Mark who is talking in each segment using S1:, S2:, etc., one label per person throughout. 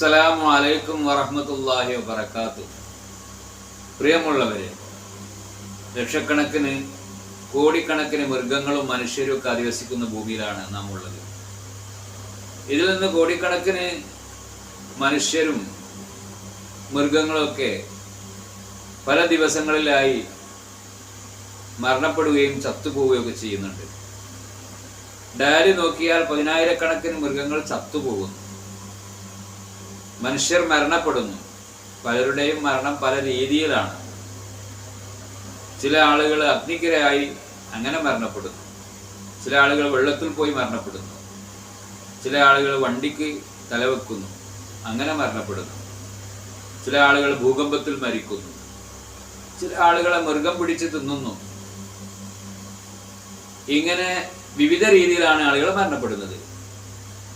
S1: അസ്സലാമു അലൈക്കും വറഹ്മത്തുള്ളാഹി വബറകാത്തു പ്രിയമുള്ളവരെ ലക്ഷക്കണക്കിന് കോടിക്കണക്കിന് മൃഗങ്ങളും മനുഷ്യരും ഒക്കെ അധിവസിക്കുന്ന ഭൂമിയിലാണ് നാം ഉള്ളത് ഇതിൽ നിന്ന് കോടിക്കണക്കിന് മനുഷ്യരും മൃഗങ്ങളൊക്കെ പല ദിവസങ്ങളിലായി മരണപ്പെടുകയും ചത്തുപോവുകയൊക്കെ ചെയ്യുന്നുണ്ട്. ഡയറി നോക്കിയാൽ പതിനായിരക്കണക്കിന് മൃഗങ്ങൾ ചത്തുപോകുന്നു. മനുഷ്യർ മരണപ്പെടുന്നു. പലരുടെയും മരണം പല രീതിയിലാണ്. ചില ആളുകൾ അഗ്നിക്കിരയായി അങ്ങനെ മരണപ്പെടുന്നു. ചില ആളുകൾ വെള്ളത്തിൽ പോയി മരണപ്പെടുന്നു. ചില ആളുകൾ വണ്ടിക്ക് തലവെക്കുന്നു. അങ്ങനെ മരണപ്പെടുന്നു. ചില ആളുകൾ ഭൂകമ്പത്തിൽ മരിക്കുന്നു. ചില ആളുകളെ മൃഗം പിടിച്ച് തിന്നുന്നു. ഇങ്ങനെ വിവിധ രീതിയിലാണ് ആളുകൾ മരണപ്പെടുന്നത്.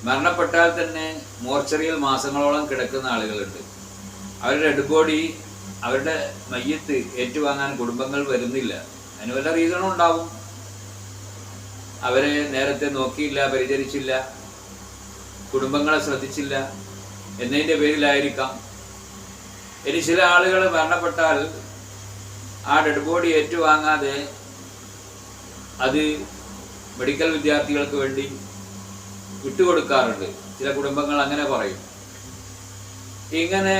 S1: മരണപ്പെട്ടാൽ തന്നെ മോർച്ചറിയിൽ മാസങ്ങളോളം കിടക്കുന്ന ആളുകളുണ്ട്. അവരുടെ ഡെഡ് അവരുടെ മയ്യത്ത് ഏറ്റുവാങ്ങാൻ കുടുംബങ്ങൾ വരുന്നില്ല. അതിന് വല്ല റീസണും ഉണ്ടാവും. അവരെ നേരത്തെ നോക്കിയില്ല പരിചരിച്ചില്ല കുടുംബങ്ങളെ ശ്രദ്ധിച്ചില്ല എന്നതിന്റെ പേരിലായിരിക്കാം. ഇനി ചില ആളുകൾ മരണപ്പെട്ടാൽ ആ ഡെഡ് ബോഡി ഏറ്റുവാങ്ങാതെ അത് മെഡിക്കൽ വിദ്യാർത്ഥികൾക്ക് വേണ്ടി വിട്ടുകൊടുക്കാറുണ്ട്. ചില കുടുംബങ്ങൾ അങ്ങനെ പറയും. ഇങ്ങനെ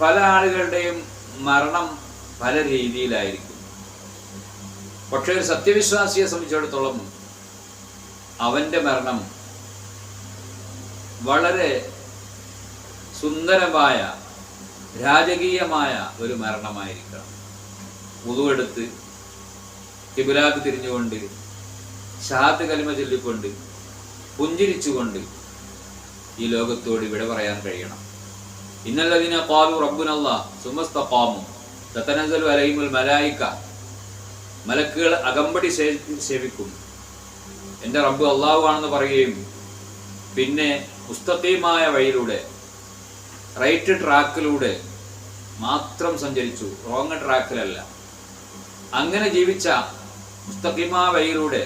S1: പല ആളുകളുടെയും മരണം പല രീതിയിലായിരിക്കും. പക്ഷെ ഒരു സത്യവിശ്വാസിയെ സംബന്ധിച്ചിടത്തോളം അവന്റെ മരണം വളരെ സുന്ദരമായ രാജകീയമായ ഒരു മരണമായിരിക്കണം. മുതുവെടുത്ത് കിബിലാക്ക് തിരിഞ്ഞുകൊണ്ട് ഷാത്ത് കലിമ ചൊല്ലിക്കൊണ്ട് പുഞ്ചിരിച്ചുകൊണ്ട് ഈ ലോകത്തോട് ഇവിടെ പറയാൻ കഴിയണം. ഇന്നല്ലതിന കാലു റബ്ബുനല്ല സുമസ്തഖാമു തത്തനസൽ അലൈമുൽ മലായിക്ക മലക്കുകൾ അകമ്പടി സേവിക്കും. എന്റെ റബ്ബ് അള്ളാഹു ആണെന്ന് പറയുകയും പിന്നെ പുസ്തകീയമായ വഴിയിലൂടെ റൈറ്റ് ട്രാക്കിലൂടെ മാത്രം സഞ്ചരിച്ചു. റോങ് ട്രാക്കിലല്ല. അങ്ങനെ ജീവിച്ച മുസ്തഖിമ വഴിയിലൂടെ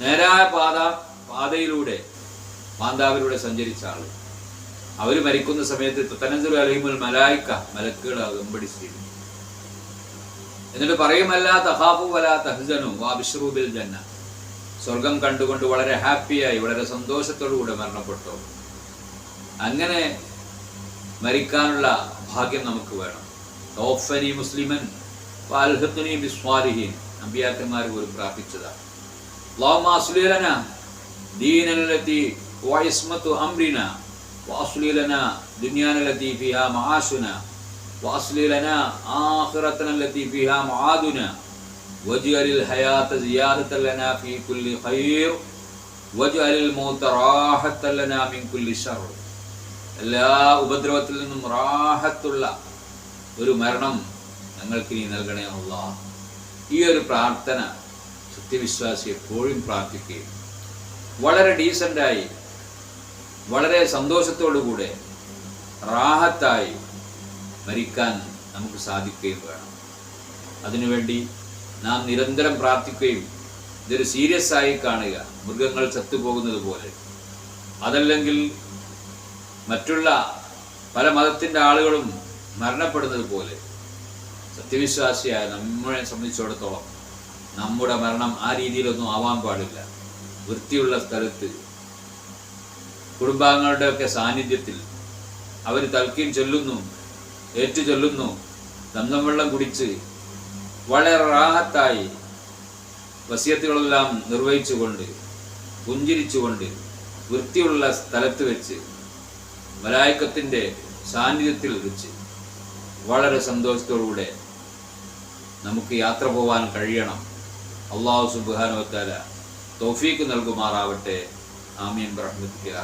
S1: നേരായ പാത പാതയിലൂടെ മാന്താവിലൂടെ സഞ്ചരിച്ച ആൾ. അവർ മരിക്കുന്ന സമയത്ത് തത്തനസുൽ അലഹിമുൽ മലായിക്ക മലക്കുകൾ വെമ്പടി ചെയ്തു എന്നിട്ട് പറയുമല്ല തഹാബു വല തഹ്സനു വാബിഷ്റൂബിൽ ജന്ന. സ്വർഗം കണ്ടുകൊണ്ട് വളരെ ഹാപ്പിയായി വളരെ സന്തോഷത്തോടുകൂടെ മരണപ്പെട്ടു. അങ്ങനെ മരിക്കാനുള്ള ഭാഗ്യം നമുക്ക് വേണം. തോഫനി മുസ്ലിമൻ വാൽഹത്തുനി വിസ്വാലിഹീൻ നമ്പിയാക്കന്മാർ പോലും പ്രാർത്ഥിച്ചതാണ് ലോമാസുലീലന ദീനലത്തി وعصمة أمرنا وأصلح لنا دنيانا التي فيها معاشنا وأصلح لنا آخرتنا التي فيها معادنا واجعل الحياة زيادة لنا في كل خير واجعل الموت راحة لنا من كل شر എല്ലാ ഉപദ്രവത്തിൽ നിന്നും റാഹത്തുള്ള ഒരു മരണം ഞങ്ങൾക്ക് നീ നൽകണേ അല്ല ഈ ഒരു പ്രാർത്ഥന സത്യവിശ്വാസി എപ്പോഴും പ്രാർത്ഥിക്കുകയും വളരെ ഡീസൻ്റായി വളരെ സന്തോഷത്തോടുകൂടെ റാഹത്തായി മരിക്കാൻ നമുക്ക് സാധിക്കുകയും വേണം. അതിനുവേണ്ടി നാം നിരന്തരം പ്രാർത്ഥിക്കുകയും ഇതൊരു സീരിയസ് ആയി കാണുക മൃഗങ്ങൾ ചത്തുപോകുന്നത് പോലെ. അതല്ലെങ്കിൽ മറ്റുള്ള പല മതത്തിന്റെ ആളുകളും മരണപ്പെടുന്നത് പോലെ. സത്യവിശ്വാസിയായ നമ്മളെ സംബന്ധിച്ചിടത്തോളം നമ്മുടെ മരണം ആ രീതിയിലൊന്നും ആവാൻ പാടില്ല. വൃത്തിയുള്ള സ്ഥലത്ത് കുടുംബാംഗങ്ങളുടെ ഒക്കെ സാന്നിധ്യത്തിൽ അവർ തൽക്കീൻ ചൊല്ലുന്നു ഏറ്റു ചൊല്ലുന്നു ദന്തം വെള്ളം കുടിച്ച് വളരെ റാഹത്തായി വസിയത്തുകളെല്ലാം നിർവഹിച്ചുകൊണ്ട് പുഞ്ചിരിച്ചുകൊണ്ട് വൃത്തിയുള്ള സ്ഥലത്ത് വെച്ച് മലായക്കത്തിന്റെ സാന്നിധ്യത്തിൽ വെച്ച് വളരെ സന്തോഷത്തോടുകൂടെ നമുക്ക് യാത്ര പോകാൻ കഴിയണം. അള്ളാഹു സുബാനുവത്താല തൗഫീക്ക് നൽകുമാറാവട്ടെ. Amin berahmatika ya.